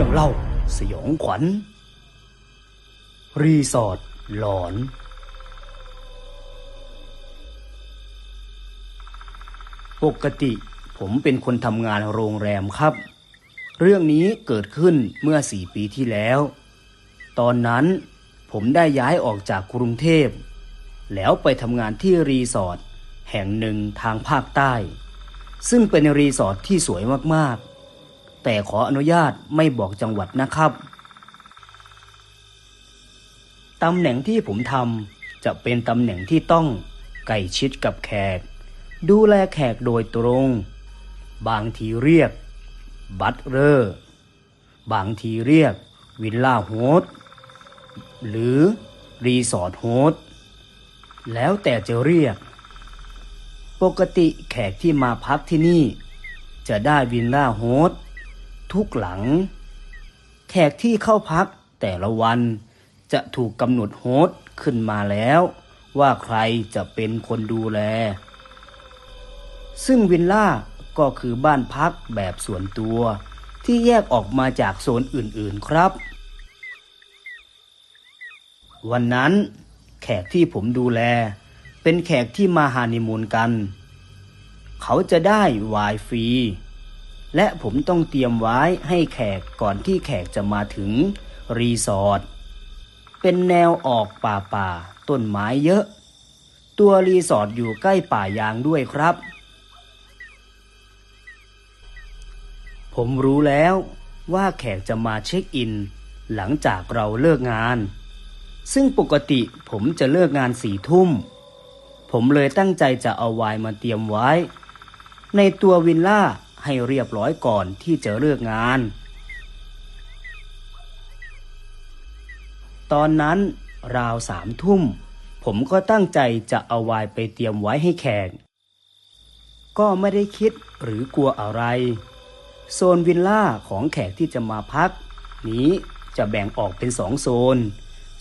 รื่องเล่าสยองขวัญ รีสอร์ทหลอน ปกติผมเป็นคนทำงานโรงแรมครับ เรื่องนี้เกิดขึ้นเมื่อสี่ปีที่แล้ว ตอนนั้นผมได้ย้ายออกจากกรุงเทพ แล้วไปทำงานที่รีสอร์ทแห่งหนึ่งทางภาคใต้ ซึ่งเป็นรีสอร์ทที่สวยมากๆ แต่ขออนุญาตไม่บอกจังหวัดนะครับตำแหน่งที่ผมทำจะเป็นตำแหน่งที่ต้องใกล้ชิดกับแขก ดูแลแขกโดยตรง บางทีเรียก บัตเลอร์ บางทีเรียก วิลล่าโฮสหรือรีสอร์ทโฮสแล้วแต่จะเรียก ปกติแขกที่มาพักที่นี่ จะได้วิลล่าโฮส ทุกหลัง แขกที่เข้าพักแต่ละวันจะถูกกำหนดโฮสต์ขึ้นมาแล้ว ว่าใครจะเป็นคนดูแล ซึ่งวิลล่าก็คือบ้านพักแบบส่วนตัวที่แยกออกมาจากโซนอื่นๆครับ วันนั้นแขกที่ผมดูแล เป็นแขกที่มาฮานิมูนกัน เขาจะได้วายฟรี และผมต้องเตรียมไว้ให้แขกก่อนที่แขกจะมาถึงรีสอร์ทเป็นแนวออกป่าป่าต้นไม้เยอะ ตัวรีสอร์ทอยู่ใกล้ป่ายางด้วยครับ ผมรู้แล้วว่าแขกจะมาเช็คอิน หลังจากเราเลิกงาน ซึ่งปกติผมจะเลิกงานสี่ทุ่ม ผมเลยตั้งใจจะเอาไวน์มาเตรียมไว้ ในตัววิลล่า ให้เรียบร้อยก่อนที่จะเลิกงาน ตอนนั้นราวสามทุ่ม ผมก็ตั้งใจจะเอาไวน์ไปเตรียมไว้ให้แขก ก็ไม่ได้คิดหรือกลัวอะไร โซนวิลล่าของแขกที่จะมาพัก นี้จะแบ่งออกเป็นสองโซน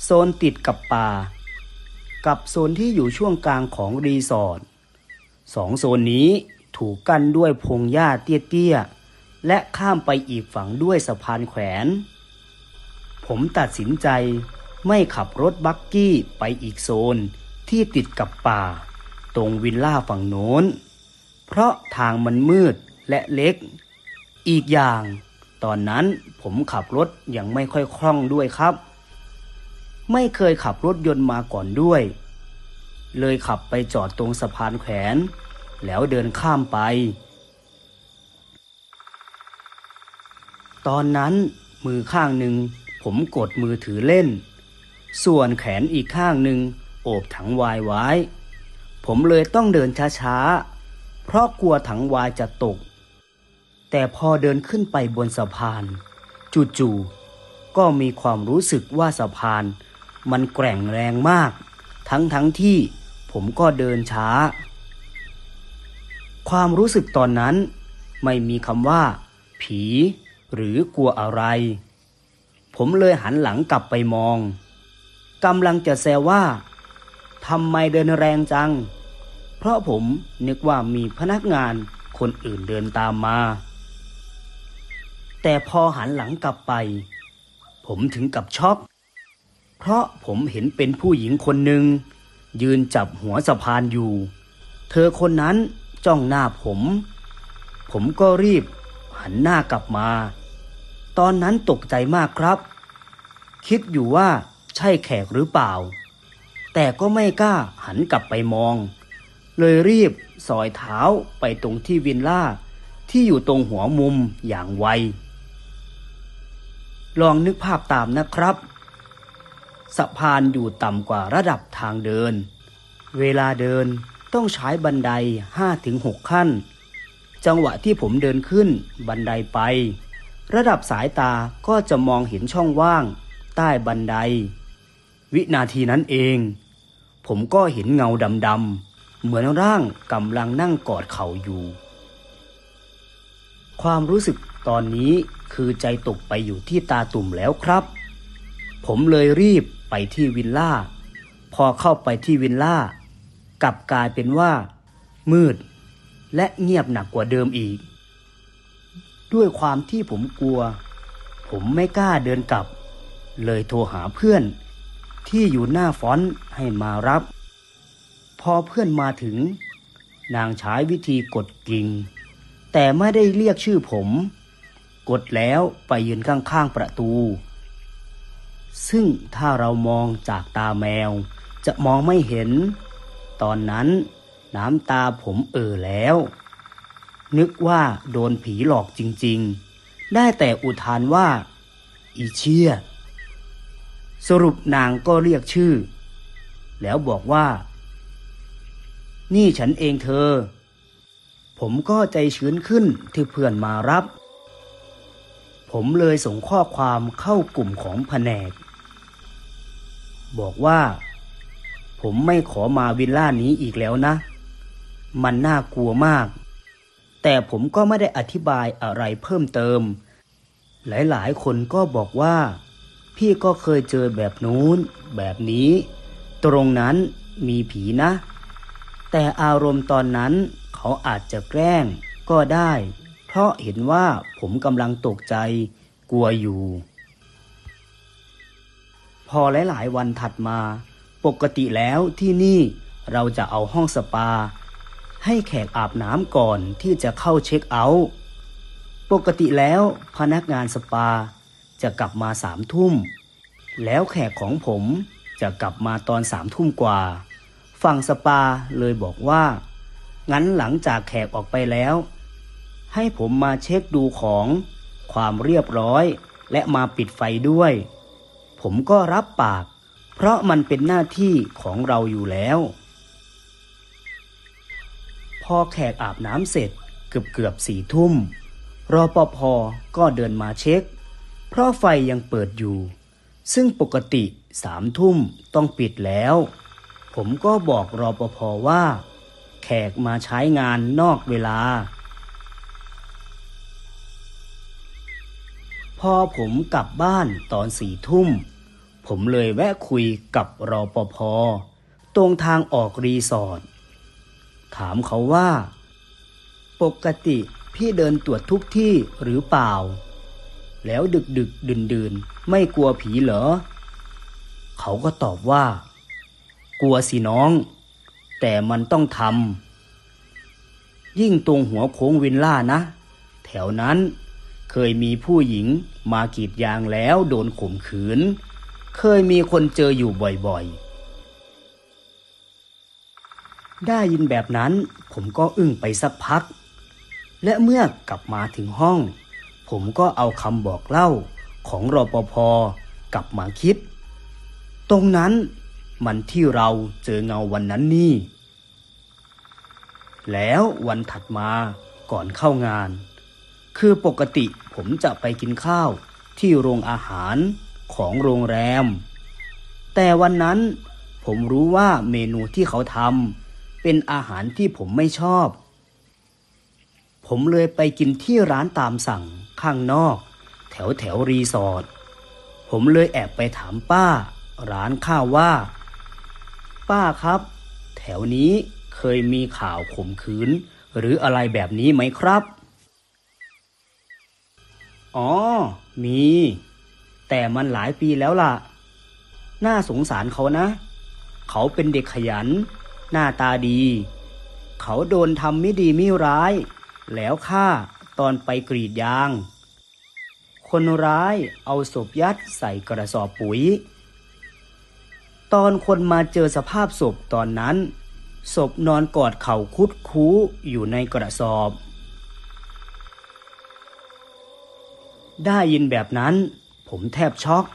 โซนติดกับป่า กับโซนที่อยู่ช่วงกลางของรีสอร์ทสองโซนนี้ ถูกกั้นด้วยพงหญ้าเตี้ยๆ และข้ามไปอีกฝั่งด้วยสะพานแขวน ผมตัดสินใจไม่ขับรถบักกี้ไปอีกโซนที่ติดกับป่า ตรงวิลล่าฝั่งโน้น เพราะทางมันมืดและเล็ก อีกอย่าง ตอนนั้นผมขับรถยังไม่ค่อยคล่องด้วยครับ ไม่เคยขับรถยนต์มาก่อนด้วย เลยขับไปจอดตรงสะพานแขวน แล้วเดินข้ามไป ตอนนั้นมือข้างหนึ่งผมกดมือถือเล่น ส่วนแขนอีกข้างหนึ่งโอบถังวายไว้ ผมเลยต้องเดินช้าๆ เพราะกลัวถังวายจะตก แต่พอเดินขึ้นไปบนสะพาน จู่ๆ ก็มีความรู้สึกว่าสะพาน มันแกร่งแรงมาก ทั้งๆทที่ผมก็เดินช้า ความรู้สึกตอนนั้น ไม่มีคำว่า ผี หรือกลัวอะไร ผมเลยหันหลังกลับไปมองกำลังจะแซวว่าทำไมเดินแรงจัง เพราะผมนึกว่ามีพนักงานคนอื่นเดินตามมา แต่พอหันหลังกลับไป ผมถึงกับช็อก เพราะผมเห็นเป็นผู้หญิงคนหนึ่งยืนจับหัวสะพานอยู่ เธอคนนั้น จ้องหน้าผม ผมก็รีบหันหน้ากลับมา ตอนนั้นตกใจมากครับ คิดอยู่ว่าใช่แขกหรือเปล่า แต่ก็ไม่กล้าหันกลับไปมอง เลยรีบสอยเท้าไปตรงที่วินล่าที่อยู่ตรงหัวมุมอย่างไว ลองนึกภาพตามนะครับ สะพานอยู่ต่ำกว่าระดับทางเดิน เวลาเดิน ต้องใช้บันได5-6ขั้น จังหวะที่ผมเดินขึ้นบันไดไป ระดับสายตาก็จะมองเห็นช่องว่าง ใต้บันได วินาทีนั้นเอง ผมก็เห็นเงาดำๆเหมือนร่างกำลังนั่งกอดเข่าอยู่ ความรู้สึกตอนนี้คือใจตกไปอยู่ที่ตาตุ่มแล้วครับ ผมเลยรีบไปที่วิลล่า พอเข้าไปที่วิลล่า กลับกลายเป็นว่า มืด และเงียบหนักกว่าเดิมอีก ด้วยความที่ผมกลัว ผมไม่กล้าเดินกลับ เลยโทรหาเพื่อน ที่อยู่หน้าฟอนต์ให้มารับ พอเพื่อนมาถึง นางใช้วิธีกดกิ่ง แต่ไม่ได้เรียกชื่อผม กดแล้วไปยืนข้างๆประตู ซึ่งถ้าเรามองจากตาแมวจะมองไม่เห็น ตอนนั้นน้ำตาผมเอ่อแล้ว นึกว่าโดนผีหลอกจริงๆ ได้แต่อุทานว่า อีเชี่ย สรุปนางก็เรียกชื่อ แล้วบอกว่า นี่ฉันเองเธอ ผมก็ใจชื้นขึ้นที่เพื่อนมารับ ผมเลยส่งข้อความเข้ากลุ่มของแผนก บอกว่า ผมไม่ขอมาวิลล่านี้อีกแล้วนะ มันน่ากลัวมาก แต่ผมก็ไม่ได้อธิบายอะไรเพิ่มเติม หลายๆ คนก็บอกว่า พี่ก็เคยเจอแบบนู้น แบบนี้ ตรงนั้นมีผีนะ แต่อารมณ์ตอนนั้นเขาอาจจะแกล้งก็ได้ เพราะเห็นว่าผมกำลังตกใจ กลัวอยู่ พอหลายๆวันถัดมา ปกติแล้วที่นี่เราจะเอาห้องสปา ให้แขกอาบน้ำก่อนที่จะเข้าเช็คเอาท์ปกติแล้วพนักงานสปาจะกลับมาสามทุ่ม แล้วแขกของผมจะกลับมาตอนสามทุ่มกว่า ฝั่งสปาเลยบอกว่า งั้นหลังจากแขกออกไปแล้ว ให้ผมมาเช็คดูของความเรียบร้อย และมาปิดไฟด้วย ผมก็รับปาก เพราะมันเป็นหน้าที่ของเราอยู่แล้ว พอแขกอาบน้ำเสร็จเกือบเกือบสี่ทุ่มรอปภก็เดินมาเช็ค เพราะไฟยังเปิดอยู่ ซึ่งปกติสามทุ่มต้องปิดแล้ว ผมก็บอกรอปภว่า แขกมาใช้งานนอกเวลา พอผมกลับบ้านตอนสี่ทุ่ม ผมเลยแวะคุยกับรอปภตรงทางออกรีสอร์ทถามเขาว่า ปกติพี่เดินตรวจทุกที่หรือเปล่า แล้วดึกดึกดื่นดื่นไม่กลัวผีเหรอ เขาก็ตอบว่า กลัวสิน้อง แต่มันต้องทำยิ่งตรงหัวโค้งวินล่านะ แถวนั้นเคยมีผู้หญิงมากรีดยางแล้วโดนข่มขืน เคยมีคนเจออยู่บ่อยๆ ได้ยินแบบนั้นผมก็อึ้งไปสักพัก และเมื่อกลับมาถึงห้อง ผมก็เอาคำบอกเล่าของรอปภกลับมาคิด ตรงนั้นมันที่เราเจอเงาวันนั้นนี่ แล้ววันถัดมาก่อนเข้างาน คือปกติผมจะไปกินข้าวที่โรงอาหาร ของโรงแรม แต่วันนั้นผมรู้ว่าเมนูที่เขาทำเป็นอาหารที่ผมไม่ชอบ ผมเลยไปกินที่ร้านตามสั่งข้างนอก แถวแถวรีสอร์ทผมเลยแอบไปถามป้า ร้านข้าวว่า ป้าครับ แถวนี้เคยมีข่าวข่มขืน หรืออะไรแบบนี้ไหมครับ อ๋อ มี แต่มันหลายปีแล้วล่ะ น่าสงสารเขานะ เขาเป็นเด็กขยัน หน้าตาดี เขาโดนทำไม่ดีไม่ร้าย แล้วฆ่าตอนไปกรีดยาง คนร้ายเอาศพยัดใส่กระสอบปุ๋ย ตอนคนมาเจอสภาพศพตอนนั้น ศพนอนกอดเข่าคุดคู้อยู่ในกระสอบได้ยินแบบนั้น ผมแทบช็อก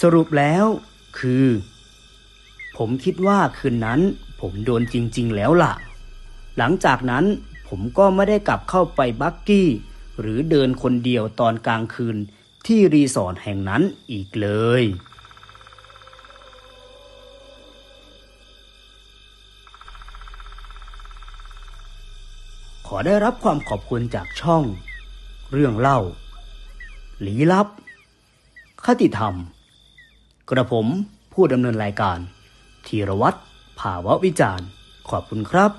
สรุปแล้วคือ ผมคิดว่าคืนนั้นผมโดนจริง ๆ แล้วล่ะ หลังจากนั้นผมก็ไม่ได้กลับเข้าไปบักกี้ หรือเดินคนเดียวตอนกลางคืนที่รีสอร์ทแห่งนั้นอีกเลย ขอได้รับความขอบคุณจากช่อง เรื่องเล่าลี้ลับ คติธรรม กระผมผู้ดำเนินรายการธีรวัตรภาวะวิจารณ์ ขอบคุณครับ